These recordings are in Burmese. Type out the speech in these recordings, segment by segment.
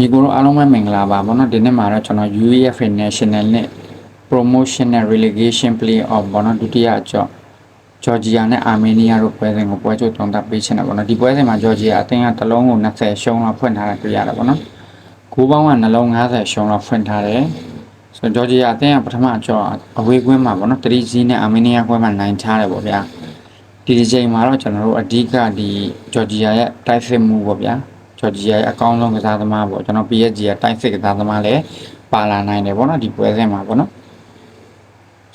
ညီကိုတို့အားလုံးပဲမင်္ဂလာပါဗောနော်ဒီနေ့မှာတော့ကျွန်တော် UEFA National နဲ့ Promotion နဲ့ Relegation Play-off ဗောနော်ဒုတိယအကြော့ဂျော်ဂျီယာနဲ့အာမေးနီးယားတို့ပွဲစဉ်ကိုပွဲချုပ်တုံးသက်ပေးချင်တယ်ဗောနော်ဒီပွဲစဉ်မှာဂျော်ဂျီယာအသင်းကတစ်လုံးကို20ရှုံးလောက်ဖွင့်ထားတာတွေ့ရတယ်ဗောနော်ဂိုးပေါင်းကနှလုံး90ရှုံးလောက်ဖွင့်ထားတယ်ဆိုတော့ဂျော်ဂျီယာအသင်းကပထမအကြော့အဝေးကွင်းမှာဗောနော်3 0နဲ့အာမေးနီးယားကွင်းမှာနိုင်ထားတယ်ဗောဗျာဒီဒီချိန်မှာတော့ကျွန်တော်တို့အဓိကဒီဂျော်ဂျီယာရဲ့တိုက်စစ်မှုဗောဗျာ ဂျော်ဂျီယာရဲ့အကောင်းဆုံးကစားသမားပေါ့ကျွန်တော် PSG ရဲ့တိုက်စစ်ကစားသမားလည်းပါလာနိုင်တယ်ပေါ့နော်ဒီပွဲစဉ်မှာပေါ့နော်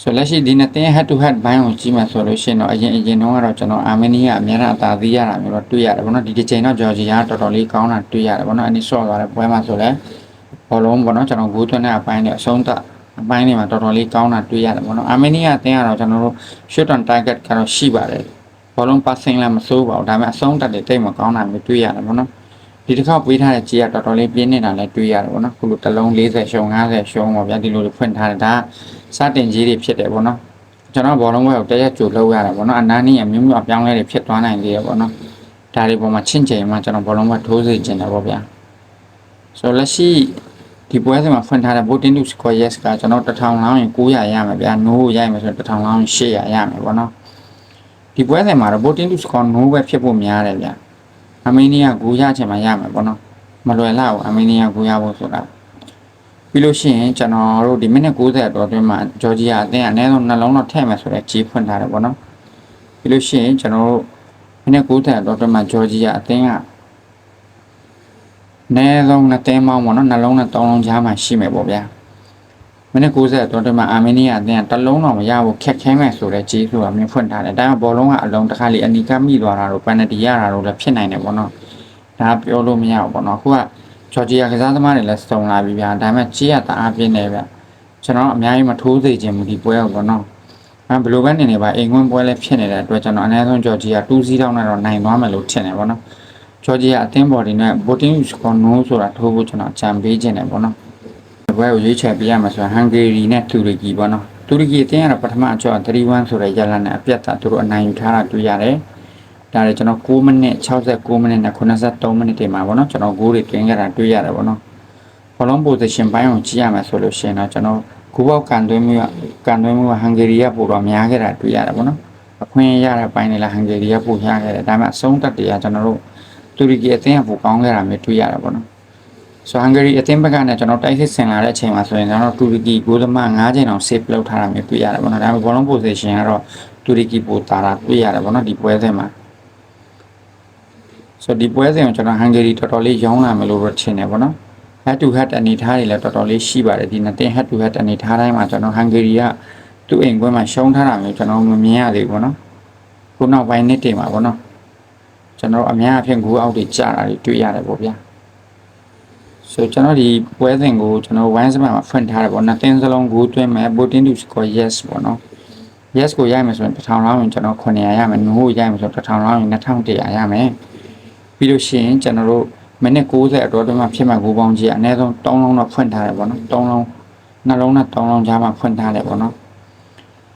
ဆိုလက်ရှိဒီနှစ်သင်း head to head ဘိုင်းကိုကြည့်မှဆိုလို့ရှိရင်တော့အရင်အရင်တုန်းကတော့ကျွန်တော်အာမေးနီးယားအများအားအသာသေးရတာမျိုးတော့တွေ့ရတယ်ပေါ့နော်ဒီတစ်ချိန်တော့ဂျော်ဂျီယာတော်တော်လေးကောင်းတာတွေ့ရတယ်ပေါ့နော်အနည်းဆော့သွားတဲ့ပွဲမှာဆိုလည်းဘောလုံးပေါ့နော်ကျွန်တော်ဂိုးသွင်းတဲ့အပိုင်းတွေအဆုံးသတ်အပိုင်းတွေမှာတော်တော်လေးကောင်းတာတွေ့ရတယ်ပေါ့နော်အာမေးနီးယားအသင်းကတော့ကျွန်တော်တို့ shot on target ကတော့ရှိပါတယ်ဘောလုံး passing လည်းမစိုးပါဘူးဒါပေမဲ့အဆုံးသတ်တွေတိတ်မကောင်းတာမျိုးတွေ့ရတယ်ပေါ့နော် ဒီတစ်ခေါက်ပေးထားတဲ့ကြေးကတော်တော်လေးပြင်းနေတာလည်းတွေ့ရတယ်ပေါ့နော်ခုလိုတစ်လုံး40ရှုံ50ရှုံပေါ့ဗျာဒီလိုတွေဖွင့်ထားတယ်ဒါကစတင်ကြေးတွေဖြစ်တယ်ပေါ့နော်ကျွန်တော်ဘောလုံးဘက်ကိုတရက်ကြိုလောက်ရတယ်ပေါ့နော်အနားနီးအမျိုးမျိုးအပြောင်းလဲတွေဖြစ်သွားနိုင်သေးတယ်ပေါ့နော်ဒါတွေပေါ်မှာချင့်ချိန်မှကျွန်တော်ဘောလုံးဘက်ထိုးစေချင်တယ်ပေါ့ဗျာဆိုတော့လက်ရှိဒီပွဲစဉ်မှာဖွင့်ထားတဲ့ voting to score yes ကကျွန်တော်1000လောင်းရင်900ရမယ်ဗျာ no ရမယ်ဆိုတော့1000လောင်းရင်800ရမယ်ပေါ့နော်ဒီပွဲစဉ်မှာတော့ voting to score no ပဲဖြစ်ဖို့များတယ်ဗျာ အမေးနီးယားဂူရချင်မှရမယ်ပေါ့နော်မလွယ်လောက်ဘူးအမေးနီးယားဂူရဖို့ဆိုတာပြီးလို့ရှိရင်ကျွန်တော်တို့ဒီမိနစ်90အတွင်းမှာဂျော်ဂျီယာအသင်းအနည်းဆုံးနှလုံးတော့ထည့်မယ်ဆိုတဲ့ကြီးဖွင့်ထားတယ်ပေါ့နော်ပြီးလို့ရှိရင်ကျွန်တော်တို့မိနစ်90အတွင်းမှာဂျော်ဂျီယာအသင်းကအနည်းဆုံးနှစ်သင်းပေါင်းပေါ့နော်နှလုံးနဲ့သုံးလုံးကြားမှာရှိမယ်ပေါ့ဗျာ မိနစ်90အတွင်းမှာအာမေးနီးယားအသင်းကတစ်လုံးတော့မရဘူးခက်ခဲမယ်ဆိုတဲ့ကြီးဆိုတာမျိုးဖွင့်ထားတယ်ဒါပေမဲ့ဘောလုံးကအလုံးတစ်ခါလေအနီကမိသွားတာတော့ပန်နတီရတာတော့လည်းဖြစ်နိုင်တယ်ပေါ့နော်ဒါပြောလို့မရဘူးပေါ့နော်အခုကဂျော်ဂျီယာကစားသမားတွေလည်းစုံလာပြီဗျာဒါပေမဲ့ကြီးရတာအပြင်းနေဗျကျွန်တော်အများကြီးမထိုးစေချင်ဘူးဒီပွဲကိုပေါ့နော်အဲဘယ်လိုပဲနေနေပါအိမ်ကွင်းပွဲလည်းဖြစ်နေတဲ့အတွက်ကျွန်တော်အနည်းဆုံးဂျော်ဂျီယာ2စီးတောင်းနဲ့တော့နိုင်သွားမယ်လို့ထင်တယ်ပေါ့နော်ဂျော်ဂျီယာအသင်းဘော်ဒီနဲ့ voting score no ဆိုတာထိုးဖို့ကျွန်တော်ကြံပေးခြင်းတယ်ပေါ့နော်ဒီ ပွဲကိုရွေးချယ်ပေးရမှာဆိုရင်ဟန်ဂေရီနဲ့တူရကီပေါ့နော်တူရကီအသင်းကတော့ပထမအကျော့3-1ဆိုတဲ့ရလနဲ့အပြတ်သားသူတို့အနိုင်ယူထားတာတွေ့ရတယ်ဒါလည်းကျွန်တော်9မိနစ်69မိနစ်နဲ့83မိနစ်တွေမှာပေါ့နော်ကျွန်တော်ဂိုးတွေတွင်းခဲ့တာတွေ့ရတယ်ပေါ့နော်ဘောလုံး position ဘိုင်းကိုကြည့်ရမယ်ဆိုလို့ရှိရင်တော့ကျွန်တော်ဂိုးပေါက်ကန်သွင်းမှုကကန်သွင်းမှုကဟန်ဂေရီကပိုတော့များခဲ့တာတွေ့ရတယ်ပေါ့နော်အခွင့်ရတဲ့ဘိုင်းတွေလည်းဟန်ဂေရီကပိုရခဲ့တယ်ဒါပေမဲ့အဆုံးတက်တွေကကျွန်တော်တို့တူရကီအသင်းကပိုကောင်းခဲ့တာမျိုးတွေ့ရတယ်ပေါ့နော် ဆိုဟန်ဂေရီအသင်းဘက်ကနဲ့ကျွန်တော်တိုက်စစ်ဆင်လာတဲ့အချိန်မှာဆိုရင်ကျွန်တော်တူရကီဂိုးသမား9ချိန်အောင် save လုပ်ထားတာမျိုးတွေ့ရတယ်ပေါ့နော်ဒါပေမဲ့ဘောလုံး position ကတော့တူရကီပိုတာတာတွေ့ရတယ်ပေါ့နော်ဒီပွဲစဉ်မှာဆိုတော့ဒီပွဲစဉ်ကိုကျွန်တော်ဟန်ဂေရီတော်တော်လေးရောင်းလာမယ်လို့တော့ထင်တယ်ပေါ့နော် head to head အနေထားတွေလည်းတော်တော်လေးရှိပါတယ်ဒီနှစ်တင် head to head အနေထားတိုင်းမှာကျွန်တော်ဟန်ဂေရီကသူ့အိမ်ကွင်းမှာရှုံးထားတာမျိုးကျွန်တော်မမြင်ရသေးဘူးပေါ့နော်ခုနောက်ပိုင်းနှစ်တွေမှာပေါ့နော်ကျွန်တော်အများအဖြစ်ဂိုးအောက်တွေကြာတာတွေတွေ့ရတယ်ပေါ့ဗျာ ဆိုကျွန်တော်ဒီပွဲစဉ်ကိုကျွန်တော်ဝိုင်းစမမှာဖွင့်ထားတယ်ပေါ့နှစ်တင်စလုံးဂိုးသွင်းမယ် voting to score yes ပေါ့နော် yes ကိုရမယ်ဆိုရင်1000လောင်းရင်ကျွန်တော်900ရမယ် no ကိုရမယ်ဆိုတော့1000လောင်းရင်2100ရမယ်ပြီးလို့ရှိရင်ကျွန်တော်တို့မိနစ်60အတော်တွင်းမှာဖြစ်မှဂိုးပေါင်းကြီးအနည်းဆုံး3လုံးတော့ဖွင့်ထားတယ်ပေါ့နော်3လုံးနှလုံးနဲ့3လုံးကြားမှာဖွင့်ထားတယ်ပေါ့နော်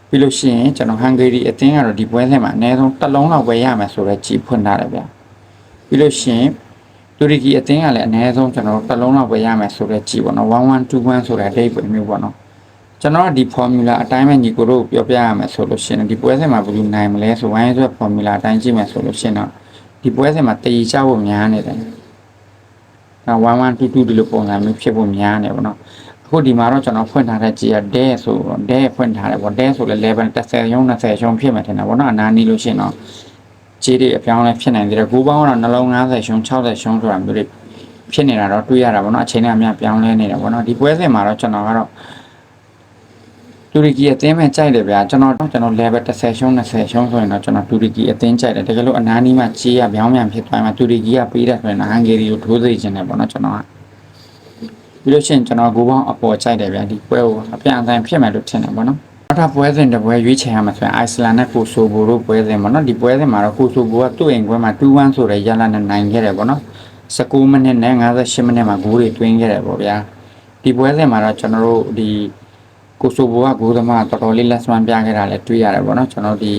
ပြီးလို့ရှိရင်ကျွန်တော်ဟန်ဂေရီအသင်းကတော့ဒီပွဲစဉ်မှာအနည်းဆုံးတစ်လုံးလောက်ပဲရမယ်ဆိုတော့ကြီးဖွင့်ထားတယ်ဗျပြီးလို့ရှိရင် တူရကီအသင်းကလည်းအနည်းဆုံးကျွန်တော်တို့တစ်လုံးလောက်ပဲရမယ်ဆိုတော့ကြီးပေါ့နော်1121ဆိုတဲ့အဓိပ္ပာယ်မျိုးပေါ့နော်ကျွန်တော်ကဒီ formula အတိုင်းပဲညီကိုတို့ပြောပြရမယ်ဆိုလို့ရှိရင်ဒီပွဲစဉ်မှာဘယ်လိုနိုင်မလဲဆိုဝိုင်းဆွဲ formula အတိုင်းကြည့်မယ်ဆိုလို့ရှိရင်တော့ဒီပွဲစဉ်မှာတည်ချဖို့များနေတယ်။ဒါ1122ဒီလိုပုံစံမျိုးဖြစ်ဖို့များနေပေါ့နော်။အခုဒီမှာတော့ကျွန်တော်ဖွင့်ထားတဲ့ကြီးကဒဲဆိုတော့ဒဲဖွင့်ထားတယ်ပေါ့ဒဲဆိုလဲ level 30ရုံး20ရုံးဖြစ်မှထင်တာပေါ့နော်။အနာနီးလို့ရှိရင်တော့ ကြီးတွေအပြောင်းလဲဖြစ်နိုင်သေးတယ်။ဂိုးပေါင်းကတော့နှလုံး90ရှုံး60ရှုံးဆိုတာမျိုးတွေဖြစ်နေတာတော့တွေ့ရတာပေါ့နော်။အချိန်နဲ့အမျှပြောင်းလဲနေတာပေါ့နော်။ဒီပွဲစဉ်မှာတော့ကျွန်တော်ကတော့တူရကီအသင်းပဲကြိုက်တယ်ဗျာကျွန်တော်ကျွန်တော် level 30ရှုံး20ရှုံးဆိုရင်တော့ကျွန်တော်တူရကီအသင်းကြိုက်တယ်တကယ်လို့အနားနီးမှကြီးရပြောင်းပြန်ဖြစ်သွားမှတူရကီကပေးတယ်ဆိုရင်ဟန်ဂေရီကိုထိုးစေချင်တယ်ပေါ့နော်ကျွန်တော်ကပြီးလို့ရှိရင်ကျွန်တော်ဂိုးပေါင်းအပေါ်ကြိုက်တယ်ဗျာဒီပွဲကိုအပြန်အလှန်ဖြစ်မယ်လို့ထင်တယ်ပေါ့နော်နော က်ထပ်ပွဲစဉ်တစ်ပွဲရွေးချယ်ရမှာဆိုရင်အိုက်စလန်နဲ့ကိုဆိုဘိုတို့ပွဲစဉ်ပေါ့နော်ဒီပွဲစဉ်မှာတော့ကိုဆိုဘိုကသူ့အိမ်ပွဲမှာ2-1ဆိုတဲ့ရလနဲ့နိုင်ခဲ့တယ်ပေါ့နော်19မိနစ်နဲ့58မိနစ်မှာဂိုးတွေတွင်းခဲ့တယ်ပေါ့ဗျာဒီပွဲစဉ်မှာတော့ကျွန်တော်တို့ဒီကိုဆိုဘိုကဂိုးသမားတော်တော်လေးလက်စွမ်းပြခဲ့တာလည်းတွေ့ရတယ်ပေါ့နော်ကျွန်တော်ဒီ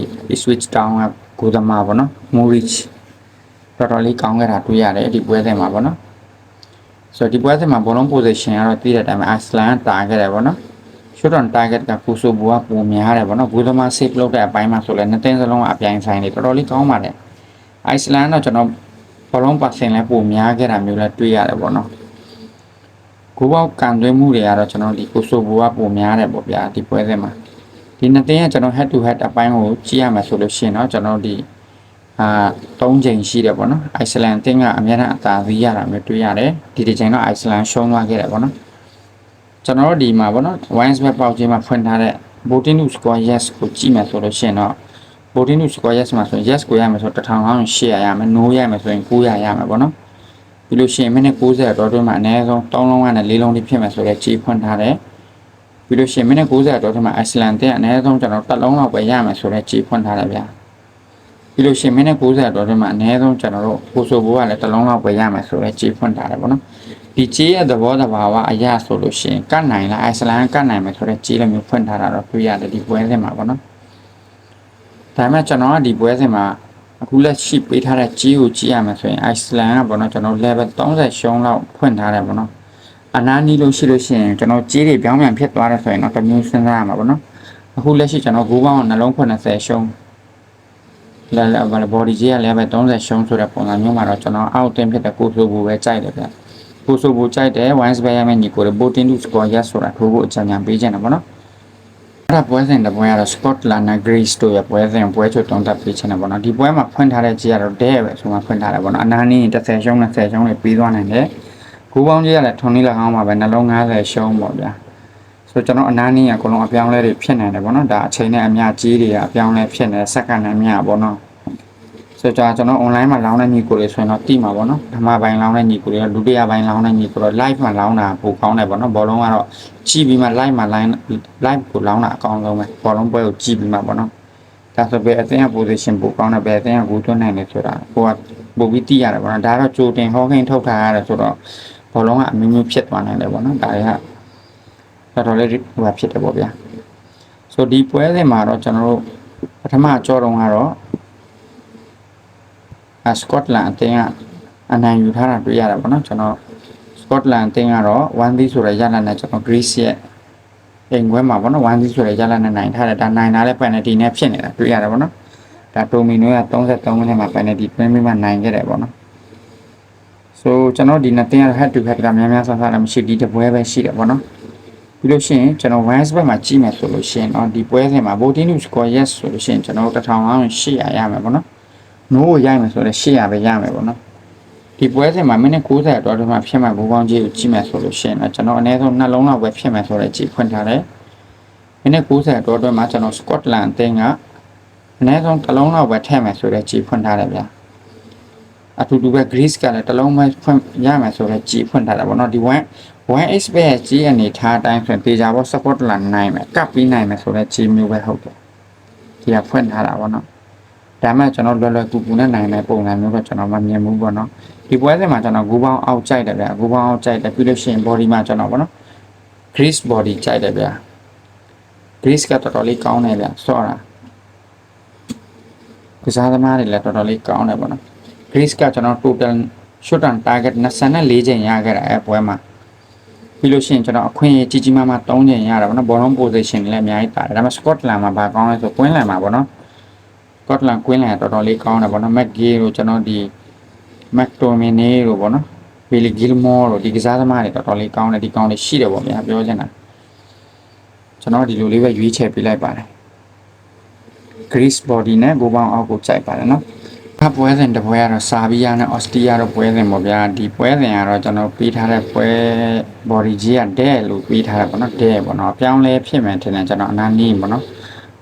switch down ကဂိုးသမားပေါ့နော် Morich တော်တော်လေးကောင်းခဲ့တာတွေ့ရတယ်အဲ့ဒီပွဲစဉ်မှာပေါ့နော်ဆိုတော့ဒီပွဲစဉ်မှာဘောလုံး position ကတော့သိတဲ့အတိုင်းပဲ Iceland တာခဲ့တယ်ပေါ့နော် shot on target ကကိုဆိုဘူကပုံများတယ်ပေါ့နော်ဘူးသမား save လုပ်တဲ့အပိုင်းမှာဆိုလဲနှစ်သင်းစလုံးကအပြိုင်ဆိုင်နေတော်တော်လေးကောင်းပါတယ် Iceland တော့ကျွန်တော်ဘောလုံး passing လဲပုံများခဲ့တာမျိုးလဲတွေ့ရတယ်ပေါ့နော်ကိုပေါက်ကန်သွင်းမှုတွေကတော့ကျွန်တော်ဒီကိုဆိုဘူကပုံများတယ်ပေါ့ဗျာဒီပွဲစဉ်မှာဒီနှစ်သင်းကကျွန်တော် head to head အပိုင်းကိုကြည့်ရမှာဆိုလို့ရှိရင်တော့ကျွန်တော်ဒီအာ၃ချိန်ရှိတယ်ပေါ့နော် Iceland အသင်းကအများနဲ့အသာစီးရတာမျိုးတွေ့ရတယ်ဒီဒီချိန်တော့ Iceland ရှုံးသွားခဲ့တယ်ပေါ့နော် ကျွန်တော်တို့ဒီမှာပေါ့နော် wines web ပေါက်ချင်းမှာဖွင့်ထားတဲ့ voting to score yes ကိုကြည့်မယ်ဆိုလို့ရှိရင်တော့ voting to score yes မှာဆိုရင် yes ကိုရမယ်ဆိုတော့1000လောက်ရှေ့ရမယ် no ရမယ်ဆိုရင်900ရမယ်ပေါ့နော်ပြီးလို့ရှိရင်မိနစ်90တော့တွင်းမှာအနည်းဆုံး3လုံးကနေ4လုံးထိဖြစ်မယ်ဆိုတော့ကြီးဖွင့်ထားတယ်ပြီးလို့ရှိရင်မိနစ်90တော့တွင်းမှာ Iceland တဲ့အနည်းဆုံးကျွန်တော်တစ်လုံးလောက်ပဲရမယ်ဆိုတော့ကြီးဖွင့်ထားတယ်ဗျာပြီးလို့ရှိရင်မိနစ်90တော့တွင်းမှာအနည်းဆုံးကျွန်တော်တို့ကိုဆိုဘိုးကလည်းတစ်လုံးလောက်ပဲရမယ်ဆိုတော့ကြီးဖွင့်ထားတယ်ပေါ့နော် ဒီကြီးရဲ့သဘောတဘာဝအရာဆိုလို့ရှိရင်ကတ်နိုင်လားအိုက်စလန်ကတ်နိုင်မယ်ဆိုတော့ကြီးလည်းမျိုးဖွင့်ထားတာတော့တွေ့ရတယ်ဒီပွဲစဉ်မှာပေါ့နော်ဒါပေမဲ့ကျွန်တော်ကဒီပွဲစဉ်မှာအခုလက်ရှိပေးထားတဲ့ကြီးကိုကြည့်ရမယ်ဆိုရင်အိုက်စလန်ကပေါ့နော်ကျွန်တော် level 30ရှုံးလောက်ဖွင့်ထားတယ်ပေါ့နော်အနာနီးလို့ရှိလို့ရှိရင်ကျွန်တော်ကြီးတွေပြောင်းပြန်ဖြစ်သွားတယ်ဆိုရင်တော့တစ်မျိုးစဉ်းစားရမှာပေါ့နော်အခုလက်ရှိကျွန်တော်ဂိုးပေါင်းနှလုံး80ရှုံးလဲလဲဘာလဲ body ကြီးက level 30ရှုံးဆိုတဲ့ပုံစံမျိုးမှာတော့ကျွန်တော်အောက်တင်ဖြစ်တဲ့ကိုဆိုဘူးပဲကြိုက်တယ်ဗျ ကိုဆိုဘူကြိုက်တယ် wines bay ရမယ်ညီကိုရ boating to score yes ဆိုတာထိုးဖို့အကြံဉာဏ်ပေးချင်တယ်ဗောနော်အဲ့ဒါပွဲစဉ်တစ်ပွဲကတော့ Scotland နဲ့ Greece တို့ရဲ့ပွဲစဉ်ပွဲချုပ်တုံးတက်ပေးချင်တယ်ဗောနော်ဒီပွဲမှာဖွင့်ထားတဲ့ကြီးကတော့ဒဲပဲဆိုမှဖွင့်ထားတယ်ဗောနော်အနာနီး30ရှုံး20ရှုံးတွေပြီးသွားနိုင်တယ်ကိုပေါင်းကြီးကလည်းထုံလေး၎င်းမှာပဲနှလုံး90ရှုံးပေါ့ဗျာဆိုတော့ကျွန်တော်အနာနီးကအကုန်လုံးအပြောင်းလဲတွေဖြစ်နေတယ်ဗောနော်ဒါအချိန်နဲ့အမျှကြီးတွေကအပြောင်းလဲဖြစ်နေစက္ကန့်နဲ့အမျှဗောနော် ဆိုတော့ကျွန်တော် online မှာလောင်းတဲ့ညီကိုတွေဆိုရင်တော့တိမှာပေါ့နော်ဓမ္မပိုင်းလောင်းတဲ့ညီကိုတွေကဒုတိယပိုင်းလောင်းတဲ့ညီကိုတော့ live မှာလောင်းတာပိုကောင်းတယ်ပေါ့နော်ဘောလုံးကတော့ကြည့်ပြီးမှ live မှာ line live ကိုလောင်းတာအကောင်းဆုံးပဲဘောလုံးပွဲကိုကြည့်ပြီးမှပေါ့နော်ဒါဆိုပဲအသင်းက position ပိုကောင်းတယ်ပဲအသင်းကဂိုးသွင်းနိုင်တယ်ဆိုတာကိုကပိုပြီးသိရတယ်ပေါ့နော်ဒါတော့ကြိုတင်ဟောခင်းထုတ်ထားရတယ်ဆိုတော့ဘောလုံးကအမျိုးမျိုးဖြစ်သွားနိုင်တယ်ပေါ့နော်ဒါတွေကတော်တော်လေးဟိုဖြစ်တယ်ပေါ့ဗျာဆိုဒီပွဲစဉ်မှာတော့ကျွန်တော်တို့ပထမအကြောတုံးကတော့အဲ စကော့တလန်အသင်းကအနိုင်ယူထားတာတွေ့ရတာပေါ့နော်ကျွန်တော်စကော့တလန်အသင်းကတော့1 3ဆိုတဲ့ရလနဲ့ကျွန်တော် Greece ရဲ့အိမ်ခွဲမှာပေါ့နော်1 3ဆိုတဲ့ရလနဲ့နိုင်ထားတယ်ဒါနိုင်တာလည်း penalty နဲ့ဖြစ်နေတာတွေ့ရတယ်ပေါ့နော်ဒါတိုမီနိုက33မိနစ်မှာ penalty တွင်းပြီးမှနိုင်ခဲ့တယ်ပေါ့နော်ဆိုကျွန်တော်ဒီနှစ်သင်းက head to head ကများများဆဆလည်းမရှိဒီတပွဲပဲရှိတယ်ပေါ့နော်ပြီးလို့ရှိရင်ကျွန်တော် Wines ဘက်မှာကြည့်မယ်ဆိုလို့ရှိရင်တော့ဒီပွဲစဉ်မှာ voting to score yes ဆိုလို့ရှိရင်ကျွန်တော်1800ရမယ်ပေါ့နော် နိုးကိုရိုက်မယ်ဆိုတော့800ပဲရမယ်ပေါ့နော်ဒီပွဲစဉ်မှာမိနစ်90အတွင်းမှာဖြစ်မှဘူပေါင်းကြီးကိုကြည့်မယ်ဆိုလို့ရှိရင်တော့ကျွန်တော်အနည်းဆုံးနှလုံးလောက်ပဲဖြစ်မယ်ဆိုတော့ကြည့်ဖွင့်ထားတယ်မိနစ်90အတွင်းမှာကျွန်တော်စကော့တလန်အသင်းကအနည်းဆုံးတစ်လုံးလောက်ပဲထည့်မယ်ဆိုတော့ကြည့်ဖွင့်ထားတယ်ဗျာအတူတူပဲ Greece ကလည်းတစ်လုံးပဲဖွင့်ရမယ်ဆိုတော့ကြည့်ဖွင့်ထားတာပေါ့နော်ဒီ one 1x ပဲကြီးအနေထားအတိုင်းဆိုရင်တေချာပေါ့ support လာနိုင်မယ်ကပ်ပြီးနိုင်မယ်ဆိုတော့ကြီးမျိုးပဲဟုတ်တယ်ဒီကဖွင့်ထားတာပေါ့နော် ဒါမှကျွန်တော်လွယ်လွယ်ကူကူနဲ့နိုင်တဲ့ပုံစံမျိုးတော့ကျွန်တော်မမြင်ဘူးပေါ့နော်ဒီပွဲစဉ်မှာကျွန်တော်ဂူပေါင်းအောက်ကြိုက်တယ်ဗျာဂူပေါင်းအောက်ကြိုက်တယ်ပြီးလို့ရှိရင် body မှာကျွန်တော်ပေါ့နော် grease body ကြိုက်တယ်ဗျာ grease ကတော်တော်လေးကောင်းတယ်ဗျာစောတာကစားသမားတွေလည်းတော်တော်လေးကောင်းတယ်ပေါ့နော် grease ကကျွန်တော် total shot on target 24ချိန်ရခဲ့တာအဲပွဲမှာပြီးလို့ရှိရင်ကျွန်တော်အခွင့်အရေးကြီးကြီးမားမား3ချိန်ရတာပေါ့နော်ဘောလုံး position လည်းအများကြီးပါတယ်ဒါပေမဲ့ Scotland မှာဘာကောင်းလဲဆိုကွင်းလန်မှာပေါ့နော် ကော့တလန်ကွင်းလန်တော်တော်လေးကောင်းတယ်ဗောနော်မက်ဂေးတို့ကျွန်တော်ဒီမက်တိုမီနီတို့ဗောနော်ဘီလီဂီလမောတို့ဒီကစားသမားတွေတော်တော်လေးကောင်းတယ်ဒီကောင်းလေးရှိတယ်ဗောဗျာပြောချင်တာကျွန်တော်ဒီလိုလေးပဲရွေးချယ်ပေးလိုက်ပါတယ် Greece body နဲ့ဂိုးပေါင်းအောက်ကိုကြိုက်ပါတယ်နော်ဖတ်ပွဲစဉ်တစ်ပွဲကတော့ဆာဘီယာနဲ့အော်စတီးယာတို့ပွဲစဉ်ပေါ့ဗျာဒီပွဲစဉ်ကတော့ကျွန်တော်ပေးထားတဲ့ပွဲ body ကြီးကဒဲလို့ပေးထားတာပေါ့နော်ဒဲပေါ့နော်အပြောင်းလဲဖြစ်မယ်ထင်တယ်ကျွန်တော်အနာနီးပေါ့နော်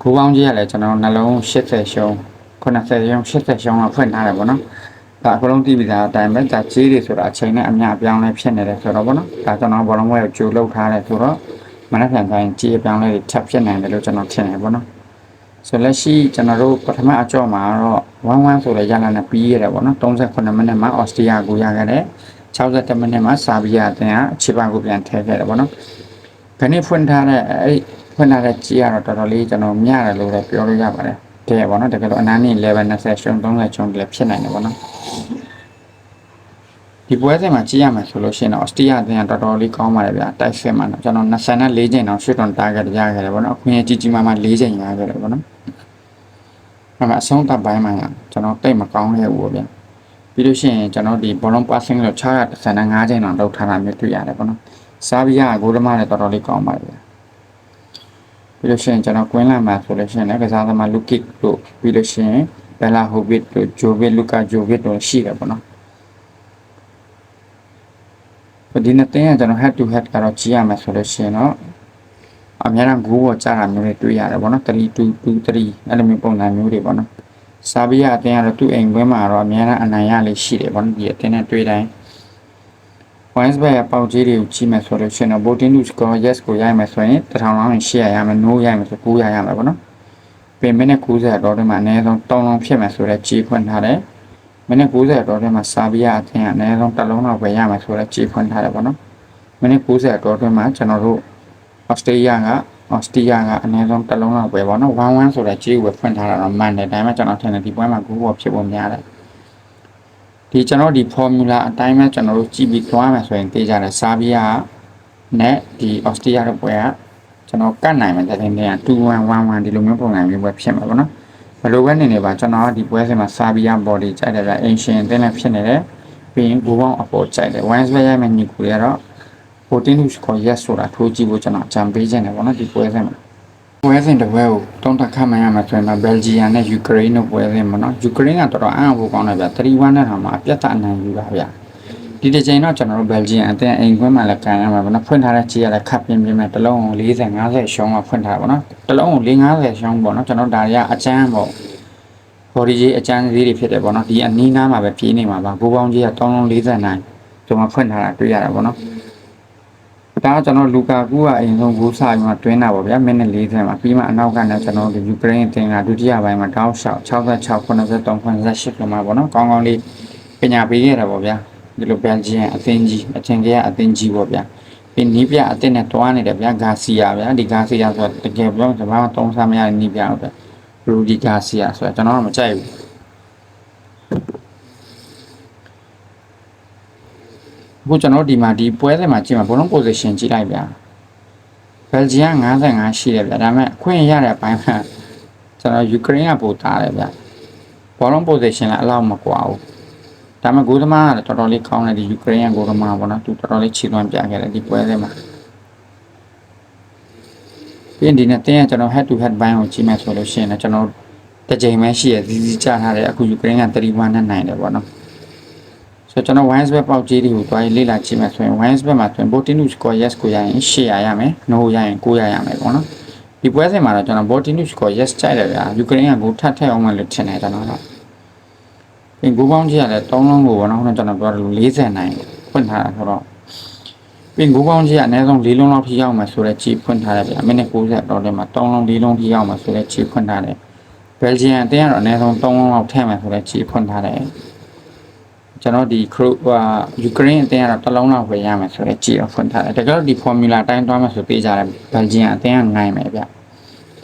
ဂိုးပေါင်းကြီးကလည်းကျွန်တော်နှလုံး80ရှုံး90ရှုံး80ရှုံးလောက်ဖွင့်ထားတယ်ပေါ့နော်ဒါအကလုံးတည်ပြီးသားအတိုင်းပဲဒါကြီးတွေဆိုတာအချိန်နဲ့အမျှအပြောင်းလဲဖြစ်နေတယ်ဆိုတော့ပေါ့နော်ဒါကျွန်တော်ဘောလုံးဘွဲကိုကြိုလုပ်ထားတယ်ဆိုတော့မနက်ဖြန်တိုင်းကြီးအပြောင်းလဲတွေထပ်ဖြစ်နိုင်တယ်လို့ကျွန်တော်ထင်တယ်ပေါ့နော်ဆိုလက်ရှိကျွန်တော်တို့ပထမအကြော့မှာတော့1-1ဆိုတဲ့ရလနဲ့ပြီးရတယ်ပေါ့နော်38မိနစ်မှာအော်စတြေးလျကိုရခဲ့တယ်60မိနစ်မှာဆာဘီယာအသင်းကခြေပကိုပြန်ထည့်ခဲ့တယ်ပေါ့နော်ခဏဖွင့်ထားတဲ့အဲ့ ဖွင့်လာတဲ့ကြီးကတော့တော်တော်လေးကျွန်တော်မြရတယ်လို့လည်းပြောလို့ရပါတယ်။တဲ့ပေါ့နော်တကယ်လို့အနားနေ level 20ရှုံး30ရှုံးလည်းဖြစ်နိုင်တယ်ပေါ့နော်။ဒီပွဲစဉ်မှာကြည့်ရမယ်ဆိုလို့ရှိရင်တော့အော်စတြေးလျအသင်းကတော်တော်လေးကောင်းပါတယ်ဗျာတိုက်စစ်မှာတော့ကျွန်တော်24ချိန်တော့ရှစ်တွန်တာဂက်ရခဲ့တယ်ဗောနော်အခွင့်အရေးကြီးကြီးမားမား4ချိန်ရခဲ့တယ်ဗောနော်အဲ့မှာအဆုံးသတ်ပိုင်းမှာကျွန်တော်တိတ်မကောင်းခဲ့ဘူးဗောဗျာပြီးလို့ရှိရင်ကျွန်တော်ဒီဘောလုံး passing လို့635ချိန်တော့လောက်ထားတာမျိုးတွေ့ရတယ်ဗောနော်ဆာဗီယာကဂိုးသမားလည်းတော်တော်လေးကောင်းပါတယ်ဗျာ ပြီးလို့ရှိရင်ကျွန်တော်ကွင်းလာမှာဆိုလို့ရှိရင်လည်းကစားသမားလူကစ်တို့ပြီးလို့ရှိရင်ဘယ်လာဟိုဗစ်တို့ဂျိုဗစ်လူကာဂျိုဗစ်တို့ရှိတယ်ဗောနော်ဒီနှစ်တင်းကကျွန်တော် head to head ကတော့ကြည့်ရမယ်ဆိုလို့ရှိရင်တော့အများအားဂိုးပေါ်ကြတာမျိုးတွေတွေ့ရတယ်ဗောနော်3 2 2 3အဲ့လိုမျိုးပုံစံမျိုးတွေဗောနော်ဆာဘီယာအတင်းကတော့သူ့အိမ်ကွင်းမှာတော့အများအားအနိုင်ရလေးရှိတယ်ဗောနော်ဒီအတင်းနဲ့တွေ့တိုင်း points ဘက်ပေါက်ကြီးတွေကိုကြည့်မယ်ဆိုလို့ရှိရင်တော့ voting to score yes ကိုရရမယ်ဆိုရင်1000လောင်းရှေ့ရရမယ် no ရရမယ်ဆို900ရရမယ်ဗောနော်ပြင်မိနစ်90တော့ဒီမှာအနည်းဆုံး3လုံးဖြစ်မယ်ဆိုတော့ကြီးဖွင့်ထားတယ်မိနစ်90တော့ထဲမှာစာပြရအထင်အနည်းဆုံးတစ်လုံးတော့ပဲရမယ်ဆိုတော့ကြေဖွင့်ထားတယ်ပေါ့နော်မိနစ်90တော့ထဲမှာကျွန်တော်တို့ဩစတြေးလျကဩစတြေးလျကအနည်းဆုံးတစ်လုံးတော့ပဲပေါ့နော်11ဆိုတော့ကြေကိုပဲဖွင့်ထားတာတော့မှန်တယ်ဒါပေမဲ့ကျွန်တော်ထင်တယ်ဒီပွဲမှာဂိုးပေါ်ဖြစ်ဖို့များတယ် ဒီကျွန်တော်ဒီ formula အတိုင်းပဲကျွန်တော်တို့ကြည့်ပြီးသွားမယ်ဆိုရင်သိကြတယ်စာပြရနဲ့ဒီဩစတြေးလျတို့ပွဲကကျွန်တော်ကတ်နိုင်မယ်တဲ့တင်တဲ့2111ဒီလိုမျိုးပုံစံမျိုးပဲဖြစ်မှာပေါ့နော်ဘယ်လိုပဲနေနေပါကျွန်တော်ကဒီပွဲစဉ်မှာစာဘီယာ body ကြိုက်တယ်ဗျအင်ရှင်တင်းလည်းဖြစ်နေတယ်ပြီးရင်ဘူပေါင်းအပေါ်ကြိုက်တယ် once ပဲရိုက်မယ်ညီကိုတွေကတော့ protein to score yes ဆိုတာထိုးကြည့်ဖို့ကျွန်တော်အကြံပေးခြင်းတယ်ပေါ့နော်ဒီပွဲစဉ်မှာ ပွဲစဉ်တစ်ပွဲကိုတုံးတက်ခတ်မှန်းရမှာဆိုရင်တော့ဘယ်လ်ဂျီယံနဲ့ယူကရိန်းတို့ပွဲစဉ်ပေါ့နော်ယူကရိန်းကတော်တော်အံ့ဩဖို့ကောင်းတယ်ဗျ3-1နဲ့ထားမှာအပြတ်အနိုင်ယူတာဗျဒီတစ်ချိန်တော့ကျွန်တော်တို့ဘယ်လ်ဂျီယံအသင်းအိမ်ခွင်းမှာလည်းကန်ရမှာပေါ့နော်ဖွင့်ထားတဲ့ခြေရလည်းခတ်ပြင်းပြင်းမဲ့တစ်လုံး40 50ရှုံးမှဖွင့်ထားတာပေါ့နော်တစ်လုံးကို50ရှုံးပေါ့နော်ကျွန်တော်ဒါတွေကအကျန်းပေါ့ body ကြီးအကျန်းသေးတွေဖြစ်တယ်ပေါ့နော်ဒီအနီးနားမှာပဲပြေးနေမှာပါဘိုးပေါင်းကြီးက349ကျွန်တော်ဖွင့်ထားတာတွေ့ရတာပေါ့နော် ဒါကကျွန်တော်လူကာကူကအရင်ဆုံးဂိုးစာပြီးမှတွင်းတာပေါ့ဗျာမိနစ်40မှာပြီးမှအနောက်ကလည်းကျွန်တော်ဒီယူကရိန်းအသင်းကဒုတိယပိုင်းမှာတောင်းလျှောက်66 83 88လောက်မှာပေါ့နော်ကောင်းကောင်းလေးပညာပေးခဲ့တာပေါ့ဗျာဒီလိုဘယ်လ်ဂျီယံအသင်းကြီးအထင်ကြီးအသင်းကြီးပေါ့ဗျာပြီးနီးပြအသင်းနဲ့တွားနေတယ်ဗျာဂါစီယာဗျာဒီဂါစီယာဆိုတော့တကယ်ပြောကျွန်တော်သုံးစားမရတဲ့နီးပြဟုတ်ဗျာရူဒီဂါစီယာဆိုတော့ကျွန်တော်ကမကြိုက်ဘူး အခုကျွန်တော်ဒီမှာဒီပွဲစဉ်မှာကြည့်မှာဘလုံး position ကြည့်လိုက်ဗျာဘယ်လ်ဂျီယံ55ရှိတယ်ဗျာဒါပေမဲ့အခွင့်ရတဲ့အပိုင်းမှာကျွန်တော်ယူကရိန်းကပိုတားတယ်ဗျာဘောလုံး position လည်းအလောက်မကွာဘူးဒါပေမဲ့ဂိုးသမားကတော်တော်လေးကောင်းတယ်ဒီယူကရိန်းကဂိုးသမားပေါ့နော်သူတော်တော်လေးခြေသွမ်းပြခဲ့တယ်ဒီပွဲစဉ်မှာပြီးရင်ဒီနေ့တင်းကကျွန်တော် head to head ဘိုင်းကိုကြည့်မယ်ဆိုလို့ရှိရင်လည်းကျွန်တော်တစ်ချိန်ပဲရှိရဇီးဇီးချထားတယ်အခုယူကရိန်းက31နဲ့နိုင်တယ်ပေါ့နော် ဆိုတော့ကျွန်တော် wines ဘက်ပေါက်ကြီးတွေကိုတွားလေ့လာကြည့်မယ်ဆိုရင် wines ဘက်မှာဆိုရင် botinus score yes ကိုရရင်800ရမယ် no ရရင်900ရမယ်ပေါ့နော်ဒီပွဲစဉ်မှာတော့ကျွန်တော် botinus score yes ကြိုက်တယ်ဗျာယူကရိန်းကကိုထပ်ထည့်အောင်မလို့ထင်တယ်ကျွန်တော်တော့ပြင်ဂိုးပေါင်းကြီးကလည်း3လုံးကိုပေါ့နော်ကျွန်တော်ပြောတယ်လို့40နိုင်ဖွင့်ထားတာဆိုတော့ပြင်ဂိုးပေါင်းကြီးကအနည်းဆုံး၄လုံးလောက်ထိရောက်မှာဆိုတော့ခြေဖွင့်ထားတယ်ဗျာမိနစ်90တော့တယ်မှာ3လုံး၄လုံးထိရောက်မှာဆိုတော့ခြေဖွင့်ထားတယ်ဘယ်လ်ဂျီယံအတင်းကတော့အနည်းဆုံး3လုံးလောက်ထည့်မှာဆိုတော့ခြေဖွင့်ထားတယ် ကျွန်တော်ဒီခရိုဟာယူကရိန်းအတင်းကတော့တစ်လုံးလောက်ပဲရမယ်ဆိုတော့ကြည့်တော့ဖွင့်ထားတယ်တကယ်တော့ဒီ formula အတိုင်းတွားမှဆိုပေးကြတယ်ဘယ်လ်ဂျီယံအတင်းကနိုင်မယ်ဗျ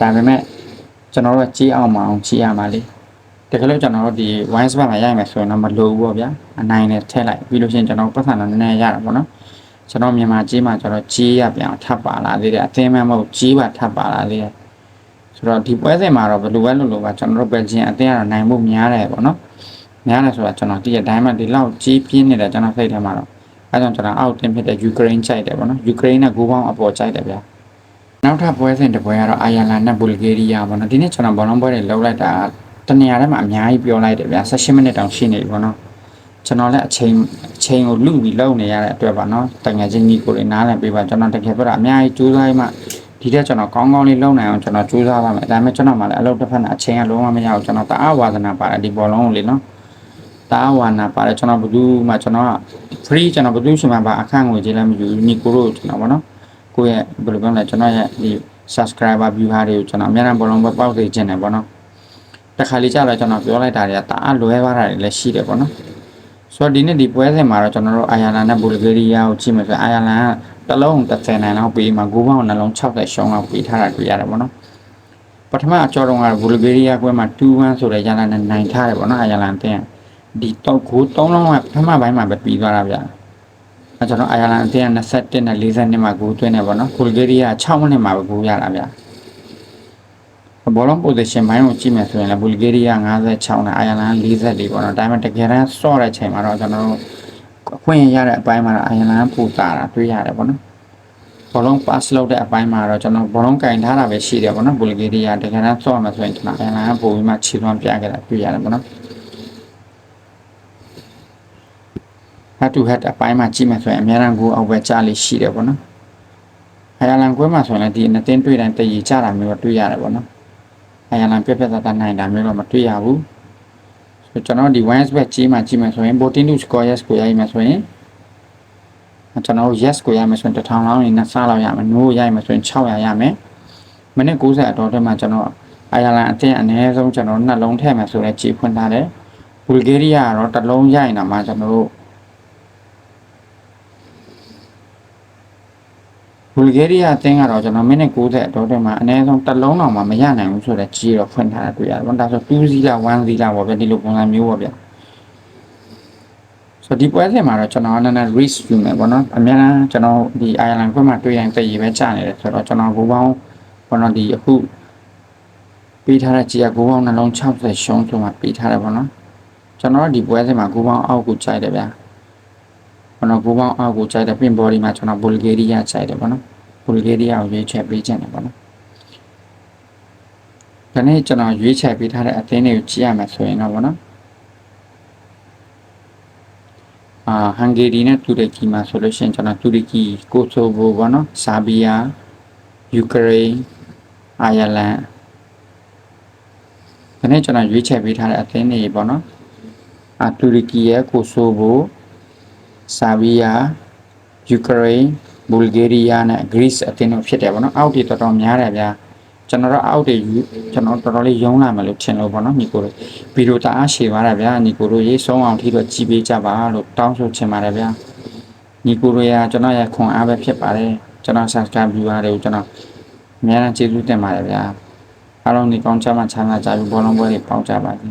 ဒါပေမဲ့ကျွန်တော်တို့ကကြည့်အောင်မအောင်ကြည့်ရမှာလေတကယ်လို့ကျွန်တော်တို့ဒီ wine spot မှာရိုက်မယ်ဆိုရင်တော့မလိုဘူးပေါ့ဗျာအနိုင်နဲ့ထည့်လိုက်ပြီးလို့ရှိရင်ကျွန်တော်ပတ်စံတော့နည်းနည်းရတာပေါ့နော်ကျွန်တော်မြန်မာကြီးမှာကျွန်တော်ကြီးရပြန်ထပ်ပါလာသေးတယ်အသင်းမမဟုတ်ကြီးပါထပ်ပါလာသေးတယ်ဆိုတော့ဒီပွဲစဉ်မှာတော့ဘယ်လိုပဲလုပ်လို့ပါကျွန်တော်တို့ဘယ်ဂျင်အသင်းကတော့နိုင်ဖို့များတယ်ပေါ့နော် များတယ်ဆိုတာကျွန်တော်တည့်ရတိုင်းမှာဒီလောက်ကြီးပြင်းနေတယ်ကျွန်တော်စိတ်ထဲမှာတော့အဲကြောင့်ကျွန်တော်အောက်တင်ဖြစ်တဲ့ယူကရိန်းကြိုက်တယ်ပေါ့နော်ယူကရိန်းနဲ့ဂိုးပေါင်းအပေါ်ကြိုက်တယ်ဗျာနောက်ထပ်ပွဲစဉ်တစ်ပွဲကတော့အာယာလန်နဲ့ဘူလ်ဂေးရီးယားပေါ့နော်ဒီနေ့ကျွန်တော်ဘောလုံးပွဲတွေလောက်လိုက်တာတနေရာထဲမှာအများကြီးပြောလိုက်တယ်ဗျာ18မိနစ်တောင်ရှိနေပြီပေါ့နော်ကျွန်တော်လည်းအချိန်အချိန်ကိုလူပြီးလုံနေရတဲ့အတွက်ပါနော်တငယ်ချင်းကြီးကိုလည်းနားလည်ပေးပါကျွန်တော်တကယ်ပြောတာအများကြီးကြိုးစားမှဒီတက်ကျွန်တော်ကောင်းကောင်းလေးလုံနိုင်အောင်ကျွန်တော်ကြိုးစားပါမယ်ဒါပေမဲ့ကျွန်တော်မှလည်းအလုပ်တစ်ဖက်နဲ့အချိန်ကလုံးဝမရဘူးကျွန်တော်တအားဝါသနာပါတယ်ဒီဘောလုံးကိုလေနော် တအားဝါနာပါတယ်ကျွန်တော်ဘယ်သူမှကျွန်တော်က free ကျွန်တော်ဘယ်သူရှိမှပါအခန့်ငွေကြေးလည်းမယူနီကိုတို့ကျွန်တော်ဗောနော်ကိုယ့်ရဲ့ဘယ်လိုပြောလဲကျွန်တော်ရဲ့ဒီ subscriber viewer တွေကိုကျွန်တော်အများအားဘောလုံးပဲပေါက်စေခြင်းတယ်ဗောနော်တခါလေးကြာတော့ကျွန်တော်ပြောလိုက်တာတွေကတအားလွဲသွားတာတွေလည်းရှိတယ်ဗောနော်ဆိုတော့ဒီနေ့ဒီပွဲစဉ်မှာတော့ကျွန်တော်တို့အာယာလန်နဲ့ဘူလ်ဂေးရီးယားကိုကြည့်မယ်ဆိုရင်အာယာလန်ကတစ်လုံး30နိုင်လောက်ပေးမှာဂိုးပေါင်းနှလုံး60ရှုံးလောက်ပေးထားတာတွေ့ရတယ်ဗောနော်ပထမအကြောတော့ကဘူလ်ဂေးရီးယားပွဲမှာ2-1ဆိုတဲ့ရလန်နဲ့နိုင်ထားတယ်ဗောနော်အာယာလန်တင်း ဒီဒီတော့ကို3လုံးကပထမပိုင်းမှာပဲပြီးသွားတာဗျအဲကျွန်တော်အိုင်ယာလန်အသင်းက21နဲ့40နှစ်မှာဂိုးသွင်းနေပါတော့ဘူလ်ဂေးရီးယား6မိနစ်မှာပဲဂိုးရတာဗျဘောလုံး position ဘိုင်းကိုကြည့်မယ်ဆိုရင်လည်းဘူလ်ဂေးရီးယား56နဲ့အိုင်ယာလန်44ပေါ့နော်ဒါပေမဲ့တကယ်တမ်းဆော့တဲ့ချိန်မှာတော့ကျွန်တော်တို့အခွင့်ရတဲ့အပိုင်းမှာတော့အိုင်ယာလန်ပူတာတာတွေ့ရတယ်ပေါ့နော်ဘောလုံး pass လုပ်တဲ့အပိုင်းမှာတော့ကျွန်တော်ဘောလုံးကင်ထားတာပဲရှိတယ်ပေါ့နော်ဘူလ်ဂေးရီးယားတကယ်တမ်းဆော့ရမယ်ဆိုရင်ကျွန်တော်အိုင်ယာလန်ကပိုပြီးမှခြေသွမ်းပြခဲ့တာတွေ့ရတယ်ပေါ့နော် head to head အပိုင်းမှာကြည့်မယ်ဆိုရင်အများရန်ကိုအောက်ပဲကြားလေးရှိတယ်ပေါ့နော်။အိုင်ယာလန်ကွဲမှာဆိုရင်လည်းဒီနှစ်တင်းတွေ့တိုင်းတည်ရကြတာမျိုးတော့တွေ့ရတယ်ပေါ့နော်။အိုင်ယာလန်ပြက်ပြက်သားသားနိုင်တာမျိုးတော့မတွေ့ရဘူး။ဆိုကျွန်တော်ဒီ one back ကြီးမှာကြည့်မယ်ဆိုရင် voting to score yes ကိုရိုက်မယ်ဆိုရင်ကျွန်တော် yes ကိုရမယ်ဆိုရင်1000လောက်နေနှစ်ဆလောက်ရမယ် no ရိုက်မယ်ဆိုရင်600ရမယ်။မိနစ်90အတော်ထဲမှာကျွန်တော်အိုင်ယာလန်အသင်းအနည်းဆုံးကျွန်တော်နှလုံးထည့်မယ်ဆိုတော့ကြည်ဖွင့်ထားတယ်။ဘူလ်ဂေးရီးယားကတော့တစ်လုံးရိုက်နေတာမှာကျွန်တော်တို့ ဘူလ်ဂေးရီးယားအသင်းကတော့ကျွန်တော်မိနစ်90အတော်တွင်းမှာအနည်းဆုံးတစ်လုံးတော့မှမရနိုင်ဘူးဆိုတော့ကြီးတော့ဖွင့်ထားတာတွေ့ရတယ်။ဘာလို့လဲဆို2စီးလား1စီးလားပေါ့ဗျဒီလိုပုံစံမျိုးပေါ့ဗျဆိုတော့ဒီပွဲစဉ်မှာတော့ကျွန်တော်အနေနဲ့ risk ယူမယ်ပေါ့နော်အများအားကျွန်တော်ဒီ Ireland ခွင့်မှာတွေ့ရင်တည်ရပဲကြာနေတယ်ဆိုတော့ကျွန်တော်ဂိုးပေါင်းပေါ့နော်ဒီအခုပေးထားတဲ့ကြီးကဂိုးပေါင်းနှလုံး60ရှုံးဆိုမှပေးထားတယ်ပေါ့နော်ကျွန်တော်ဒီပွဲစဉ်မှာဂိုးပေါင်းအောက်ကိုကြိုက်တယ်ဗျာ ကျွန်တော်ကိုပေါင်းအောက်ကိုကြိုက်တဲ့ pin body မှာကျွန်တော်ဘူလ်ဂေးရီးယားကြိုက်တယ်ပေါ့နော်ဘူလ်ဂေးရီးယားကိုရွေးချယ်ပေးခြင်းတယ်ပေါ့နော်ဒီနေ့ကျွန်တော်ရွေးချယ်ပေးထားတဲ့အသင်းတွေကိုကြည့်ရမယ်ဆိုရင်တော့ပေါ့နော်အာဟန်ဂေရီနဲ့တူရကီမှာဆိုလို့ရှိရင်ကျွန်တော်တူရကီကိုဆိုဗိုပေါ့နော်ဆာဘီယာယူကရိန်းအိုင်ယာလန်ဒီနေ့ကျွန်တော်ရွေးချယ်ပေးထားတဲ့အသင်းတွေပေါ့နော်အာတူရကီရဲ့ကိုဆိုဗို ဆာဘီယာယူကရိန်းဘူလ်ဂေးရီးယားနဲ့ဂရိအသင်းတို့ဖြစ်တယ်ဗောနော်အောက်တွေတော်တော်များတယ်ဗျာကျွန်တော်တို့အောက်တွေယူကျွန်တော်တော်တော်လေးယုံလာမယ်လို့ထင်လို့ဗောနော်ညီကိုတို့ဗီဒီယိုတအားရှည်သွားတာဗျာညီကိုတို့ရေးဆုံးအောင်ထိတော့ကြည်ပေးကြပါလို့တောင်းဆိုချင်ပါတယ်ဗျာညီကိုတို့ရကျွန်တော်ရခွန်အားပဲဖြစ်ပါတယ်ကျွန်တော် subscribe viewer တွေကိုကျွန်တော်အများကြီးကျေးဇူးတင်ပါတယ်ဗျာအားလုံးဒီကောင်းချမ်းမှချမ်းသာကြပြီးဘောလုံးပွဲတွေပေါင်းကြပါစေ